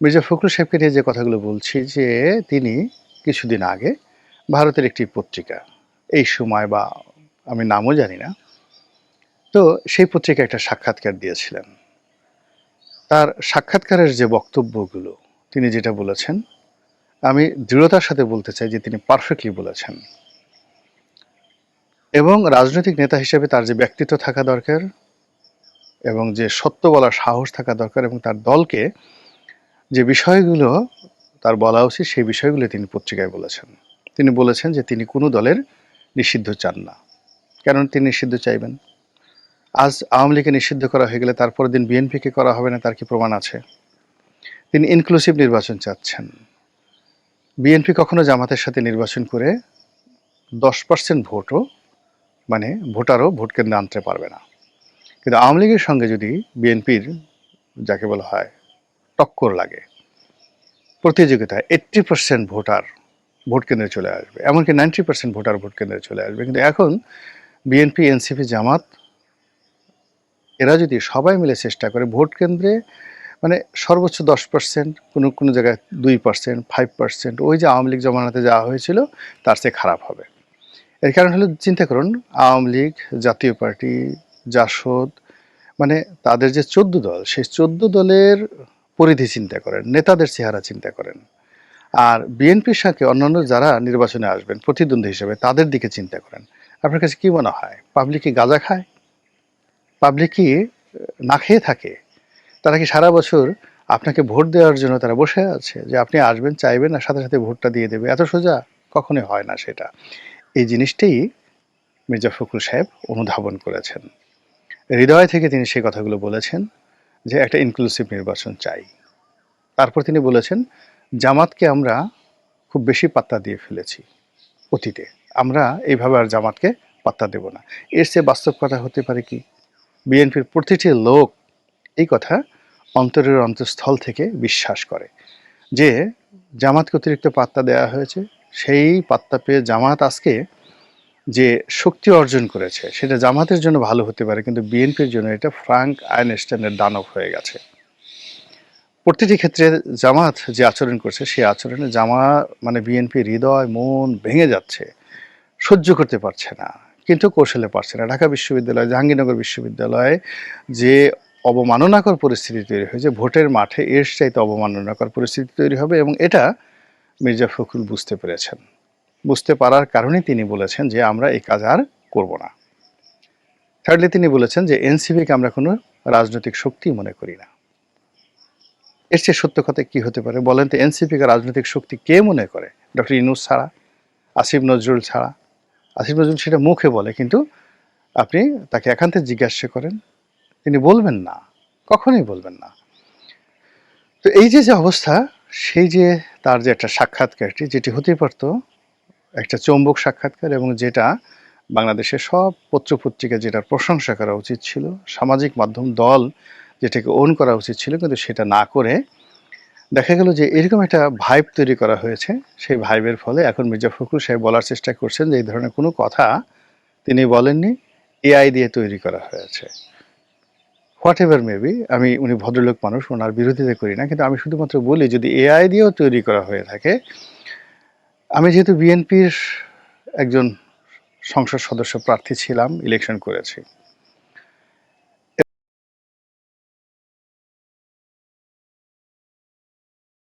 মির্জা ফখরুল সাহেবকে নিয়ে যে কথাগুলো বলছি যে তিনি কিছুদিন আগে ভারতের একটি পত্রিকা, এই সময় বা আমি নামও জানি না, তো সেই পত্রিকা একটা সাক্ষাৎকার দিয়েছিলেন। তার সাক্ষাৎকারের যে বক্তব্যগুলো, তিনি যেটা বলেছেন, আমি দৃঢ়তার সাথে বলতে চাই যে তিনি পারফেক্টলি বলেছেন। এবং রাজনৈতিক নেতা হিসেবে তার যে ব্যক্তিত্ব থাকা দরকার, এবং যে সত্য বলার সাহস থাকা দরকার, এবং তার দলকে যে বিষয়গুলো তার বলা উচিত, সেই বিষয়গুলো তিনি পত্রিকায় বলেছেন। তিনি বলেছেন যে তিনি কোনো দলের নিষিদ্ধ চান না। কেন তিনি নিষিদ্ধ চাইবেন? আজ আওয়ামী লীগকে নিষিদ্ধ করা হয়ে গেলে তারপরের দিন বিএনপিকে করা হবে না, তার কি প্রমাণ আছে? তিনি ইনক্লুসিভ নির্বাচন চাচ্ছেন। বিএনপি কখনো জামাতের সাথে নির্বাচন করে দশ পার্সেন্ট ভোটও মানে ভোটারও ভোট কেন্দ্রে আনতে পারবে না। কিন্তু আওয়ামী লীগের সঙ্গে যদি বিএনপির, যাকে বলা হয় টক্কর লাগে। প্রতিযোগিতায় এইট্টি পার্সেন্ট ভোটার ভোট কেন্দ্রে চলে আসবে, এমনকি নাইনটি পার্সেন্ট ভোটার ভোট কেন্দ্রে চলে আসবে। কিন্তু এখন বিএনপি এনসিপি জামাত, এরা যদি সবাই মিলে চেষ্টা করে ভোট কেন্দ্রে মানে সর্বোচ্চ দশ পার্সেন্ট কোনো কোনো জায়গায় দুই পার্সেন্ট ফাইভ পার্সেন্ট ওই যে আওয়ামী লীগ জমানাতে যাওয়া হয়েছিল, তার চেয়ে খারাপ হবে। এর কারণ হলো, চিন্তা করুন, আওয়ামী লীগ, জাতীয় পার্টি, জাসদ মানে তাদের যে চোদ্দ দল, সেই চোদ্দ দলের পরিধি চিন্তা করেন, নেতাদের চেহারা চিন্তা করেন। আর বিএনপির সাথে অন্যান্য যারা নির্বাচনে আসবেন, প্রতিদ্বন্দ্বী হিসেবে তাদের দিকে চিন্তা করেন। আপনার কাছে কি মনে হয়, পাবলিক কি গাঁজা খায়? পাবলিক কি না খেয়ে থাকে? তারা কি সারা বছর আপনাকে ভোট দেওয়ার জন্য তারা বসে আছে, যে আপনি আসবেন, চাইবেন আর সাথে সাথে ভোটটা দিয়ে দেবে? এত সোজা কখনোই হয় না সেটা। এই জিনিসটাই মির্জা ফখরুল সাহেব অনুধাবন করেছেন। হৃদয় থেকে তিনি সেই কথাগুলো বলেছেন। যে একটা ইনক্লুসিভ নির্বাচন চাই। তারপর তিনি বলেছেন, জামাতকে আমরা খুব বেশি পাত্তা দিয়ে ফেলেছি অতীতে। আমরা এইভাবে আর জামাতকে পাত্তা দেব না। এর চেয়ে বাস্তব কথা হতে পারে কি? বিএনপির প্রতিটি লোক এই কথা অন্তরের অন্তঃস্থল থেকে বিশ্বাস করে যে জামাতকে অতিরিক্ত পাত্তা দেওয়া হয়েছে। সেই পাত্তা পেয়ে জামাত আজকে যে শক্তি অর্জন করেছে, সেটা জামাতের জন্য ভালো হতে পারে, কিন্তু বিএনপির জন্য এটা ফ্রাঙ্ক আইনস্টাইনের দানব হয়ে গেছে। প্রতিটি ক্ষেত্রে জামাত যে আচরণ করছে, সেই আচরণে জামা মানে বিএনপি হৃদয়, মন ভেঙে যাচ্ছে, সহ্য করতে পারছে না, কিন্তু কৌশলে পারছে না। ঢাকা বিশ্ববিদ্যালয়, জাহাঙ্গীরনগর বিশ্ববিদ্যালয়ে যে অবমাননাকর পরিস্থিতি তৈরি হয়েছে, ভোটের মাঠে এর চাইতে অবমাননাকর পরিস্থিতি তৈরি হবে, এবং এটা মির্জা ফখরুল বুঝতে পেরেছেন। বুঝতে পারার কারণে তিনি বলেছেন যে আমরা এই কাজ আর করব না। থার্ডলি তিনি বলেছেন যে এনসিপিকে আমরা কোনো রাজনৈতিক শক্তি মনে করি না। এর চেয়ে সত্য কথা কী হতে পারে? বলেন তো এনসিপিকে রাজনৈতিক শক্তি কে মনে করে? ডক্টর ইনুস ছাড়া, আসিফ নজরুল ছাড়া। আসিফ নজরুল সেটা মুখে বলে, কিন্তু আপনি তাকে একান্তে জিজ্ঞাসা করেন, তিনি বলবেন না, কখনোই বলবেন না। তো এই যে যে অবস্থা, সেই যে তার যে একটা সাক্ষাৎকারটি, যেটি হতে পারতো একটা চৌম্বক সাক্ষাৎকার এবং যেটা বাংলাদেশের সব পত্রপত্রিকা যেটার প্রশংসা করা উচিত ছিল, সামাজিক মাধ্যম দল যেটাকে ওন করা উচিত ছিল কিন্তু সেটা না করে দেখা গেল যে এরকম একটা ভাইব তৈরি করা হয়েছে। সেই ভাইবের ফলে এখন মির্জা ফখরুল সাহেব বলার চেষ্টা করছেন যে এই ধরনের কোনো কথা তিনি বলেননি এআই দিয়ে তৈরি করা হয়েছে। হোয়াট এভার মেবি আমি উনি ভদ্রলোক মানুষ, ওনার বিরোধিতা করি না, কিন্তু আমি শুধুমাত্র বলি যদি এআই দিয়েও তৈরি করা হয়ে থাকে আমি যেহেতু বিএনপির একজন সংসদ সদস্য প্রার্থী ছিলাম ইলেকশন করেছি।